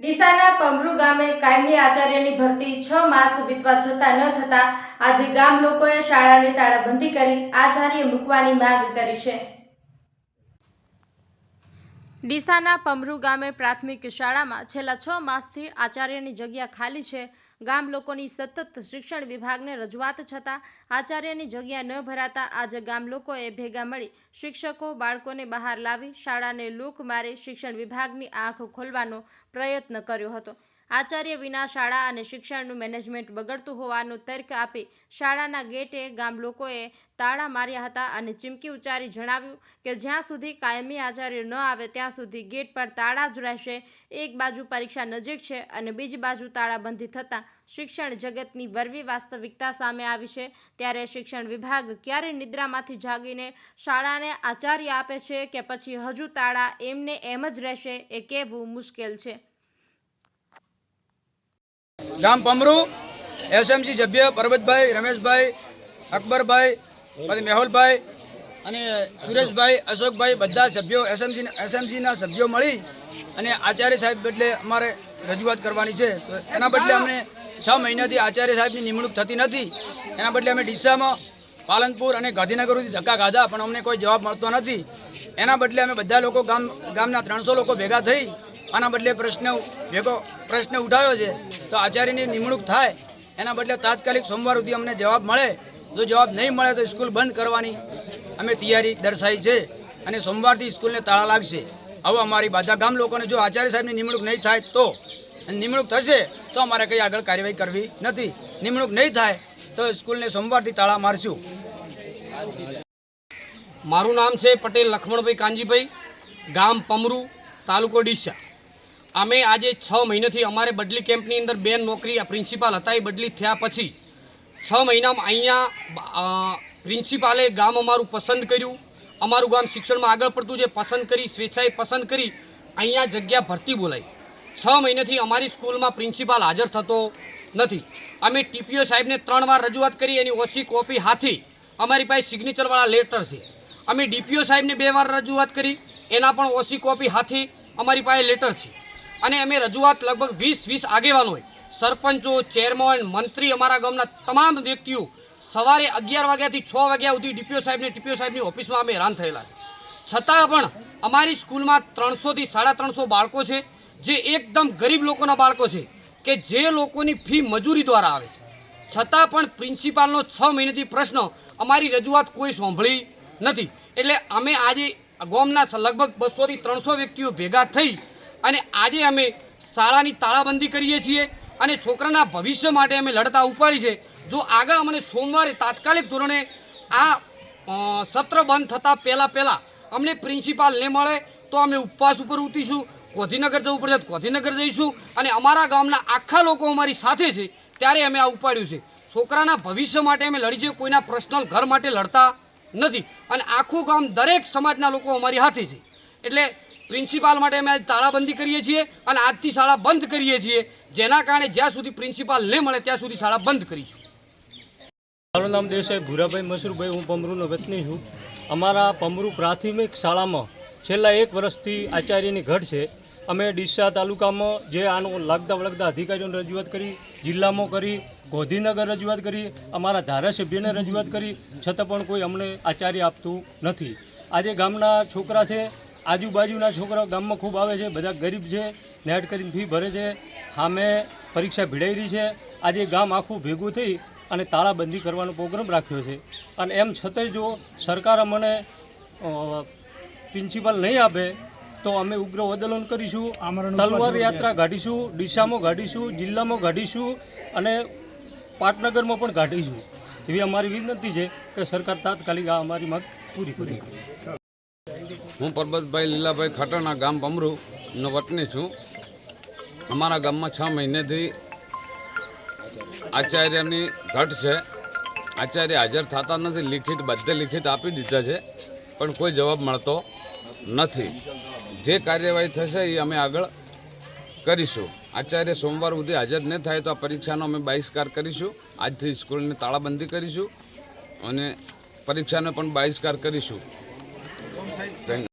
ડીસાના પમરુ ગામે કાયમી આચાર્યની ભરતી છ માસ વીતવા છતાં ન થતા આજે ગામ લોકોએ શાળાની તાળાબંધી કરી આચાર્ય મૂકવાની માંગ કરી છે. ડીસાના પમરુ ગામે પ્રાથમિક શાળામાં છેલ્લા છ માસથી આચાર્યની જગ્યા ખાલી છે. ગામ લોકોની સતત શિક્ષણ વિભાગને રજૂઆત છતાં આચાર્યની જગ્યા ન ભરાતા આજે ગામ લોકોએ ભેગા મળી શિક્ષકો બાળકોને બહાર લાવી શાળાને લૂક મારી શિક્ષણ વિભાગની આંખ ખોલવાનો પ્રયત્ન કર્યો હતો. આચાર્ય વિના શાળા અને શિક્ષણનું મેનેજમેન્ટ બગડતું હોવાનું તર્ક આપી શાળાના ગેટે ગામ લોકોએ તાળા માર્યા હતા અને ચીમકી ઉચ્ચારી જણાવ્યું કે જ્યાં સુધી કાયમી આચાર્ય ન આવે ત્યાં સુધી ગેટ પર તાળા જ રહેશે. એક બાજુ પરીક્ષા નજીક છે અને બીજી બાજુ તાળાબંધી થતાં શિક્ષણ જગતની વરવી વાસ્તવિકતા સામે આવી છે. ત્યારે શિક્ષણ વિભાગ ક્યારે નિદ્રામાંથી જાગીને શાળાને આચાર્ય આપે છે કે પછી હજુ તાળા એમને એમ જ રહેશે એ કહેવું મુશ્કેલ છે. ગામ પમરુ, એસએમસી સભ્ય પરબતભાઈ, રમેશભાઈ, અકબરભાઈ, પછી મેહુલભાઈ અને સુરેશભાઈ, અશોકભાઈ બધા સભ્યો એસએમસી એસએમસીના સભ્યો મળી અને આચાર્ય સાહેબ બદલે અમારે રજૂઆત કરવાની છે. તો એના બદલે અમને છ મહિનાથી આચાર્ય સાહેબની નિમણૂક થતી નથી. એના બદલે અમે ડીસામાં, પાલનપુર અને ગાંધીનગરથી ધક્કા ખાધા, પણ અમને કોઈ જવાબ મળતો નથી. એના બદલે અમે બધા લોકો ગામ ગામના ત્રણસો લોકો ભેગા થઈ આના બદલે પ્રશ્ન ભેગો પ્રશ્ન ઉઠાવ્યો છે, તો આચાર્યની નિમણૂક થાય, એના બદલે તાત્કાલિક સોમવાર સુધી અમને જવાબ મળે. જો જવાબ નહીં મળે તો સ્કૂલ બંધ કરવાની અમે તૈયારી દર્શાવી છે અને સોમવારથી સ્કૂલને તાળા લાગશે. હવે અમારી બધા ગામ લોકોને જો આચાર્ય સાહેબની નિમણૂક નહીં થાય તો નિમણૂક થશે તો અમારે કંઈ આગળ કાર્યવાહી કરવી નથી. નિમણૂક નહીં થાય તો સ્કૂલને સોમવારથી તાળા મારશું. મારું નામ છે પટેલ લખમણભાઈ કાંજીભાઈ ગામ પમરુ, તાલુકો ડીસા. અમે આજે છ મહિનાથી અમારે બદલી કેમ્પની અંદર બેન નોકરી પ્રિન્સિપાલ હતા, એ બદલી થયા પછી છ મહિનામાં અહીંયા પ્રિન્સિપાલે ગામ અમારું પસંદ કર્યું. અમારું ગામ શિક્ષણમાં આગળ પડતું જે પસંદ કરી, સ્વેચ્છાએ પસંદ કરી, અહીંયા જગ્યા ભરતી બોલાવી છ મહિનાથી અમારી સ્કૂલમાં પ્રિન્સિપાલ હાજર થતો નથી. અમે ટીપીઓ સાહેબને ત્રણ વાર રજૂઆત કરી, એની ઓછી કોપી હાથી અમારી પાસે સિગ્નેચરવાળા લેટર છે. અમે ડીપીઓ સાહેબને બે વાર રજૂઆત કરી, એના પણ ઓછી કોપી હાથી અમારી પાસે લેટર છે. અને અમે રજૂઆત લગભગ વીસ વીસ આગેવાનોએ સરપંચો, ચેરમેન, મંત્રી અમારા ગામના તમામ વ્યક્તિઓ સવારે અગિયાર વાગ્યાથી છ વાગ્યા સુધી ડીપીઓ સાહેબને ટીપીઓ સાહેબની ઓફિસમાં અમે હેરાન થયેલા છતાં પણ અમારી સ્કૂલમાં ત્રણસોથી સાડા ત્રણસો બાળકો છે, જે એકદમ ગરીબ લોકોના બાળકો છે, કે જે લોકોની ફી મજૂરી દ્વારા આવે છે. છતાં પણ પ્રિન્સિપાલનો છ મહિનાથી પ્રશ્ન અમારી રજૂઆત કોઈ સાંભળી નથી. એટલે અમે આજે ગોમના લગભગ બસોથી ત્રણસો વ્યક્તિઓ ભેગા થઈ અને આજે અમે શાળાની તાળાબંધી કરીએ છીએ અને છોકરાના ભવિષ્ય માટે અમે લડતા ઉપાડી છે. જો આગળ અમને સોમવારે તાત્કાલિક ધોરણે આ સત્ર બંધ થતાં પહેલાં પહેલાં અમને પ્રિન્સિપાલ નહીં મળે તો અમે ઉપવાસ ઉપર ઉતરીશું ગોધીનગર જવું પડશે ગોધીનગર જઈશું અને અમારા ગામના આખા લોકો અમારી સાથે છે ત્યારે અમે આ ઉપાડ્યું છે. છોકરાના ભવિષ્ય માટે અમે લડી છીએ કોઈના પર્સનલ ઘર માટે લડતા નથી અને આખું ગામ દરેક સમાજના લોકો અમારી હાથે છે. એટલે પ્રિન્સિપાલ માટે અમે તાળાબંધી કરીએ છીએ અને આજથી શાળા બંધ કરીએ છીએ. જેના કારણે જ્યાં સુધી પ્રિન્સિપાલ નહીં મળે, ત્યાં સુધી શાળા બંધ કરીશું. મારું નામ દેસાઈ ભૂરાભાઈ મસરૂભાઈ, હું પમરૂનો વતની છું. અમારા પમરૂ પ્રાથમિક શાળામાં છેલ્લા એક વર્ષથી આચાર્યની ઘટ છે. અમે ડીસા તાલુકામાં જે આનો લાગતા વળગતા અધિકારીઓને રજૂઆત કરી, જિલ્લામાં કરી, ગોધીનગર રજૂઆત કરી, અમારા ધારાસભ્યને રજૂઆત કરી. છતાં પણ કોઈ અમને આચાર્ય આપતું નથી. આજે ગામના છોકરા છે આજુબાજુના છોકરાઓ ગામમાં ખૂબ આવે છે બધા ગરીબ છે નેટ કરીને ફી ભરે છે સામે પરીક્ષા ભીડાઈ રહી છે. આજે ગામ આખું ભેગું થઈ અને તાળાબંધી કરવાનો પ્રોગ્રામ રાખ્યો છે. અને એમ છતાંય જો સરકાર અમને પ્રિન્સિપલ નહીં આપે તો અમે ઉગ્ર આંદોલન કરીશું. તલવાર યાત્રા કાઢીશું ડીસામાં કાઢીશું જિલ્લામાં કાઢીશું અને પાટનગરમાં પણ કાઢીશું. એવી અમારી વિનંતી છે કે સરકાર તાત્કાલિક આ અમારી માંગ પૂરી કરે. હું પરબતભાઈ લીલાભાઈ ખટાણા ગામ પમરુનો વતની છું. અમારા ગામમાં છ મહિનેથી આચાર્યની ઘટ છે. આચાર્ય હાજર થતા નથી, લિખિત બધે લિખિત આપી દીધા છે, પણ કોઈ જવાબ મળતો નથી. જે કાર્યવાહી થશે એ અમે આગળ કરીશું. આચાર્ય સોમવાર સુધી હાજર ન થાય તો આ પરીક્ષાનો અમે બહિષ્કાર કરીશું. આજથી સ્કૂલની તાળાબંધી કરીશું અને પરીક્ષાનો પણ બહિષ્કાર કરીશું.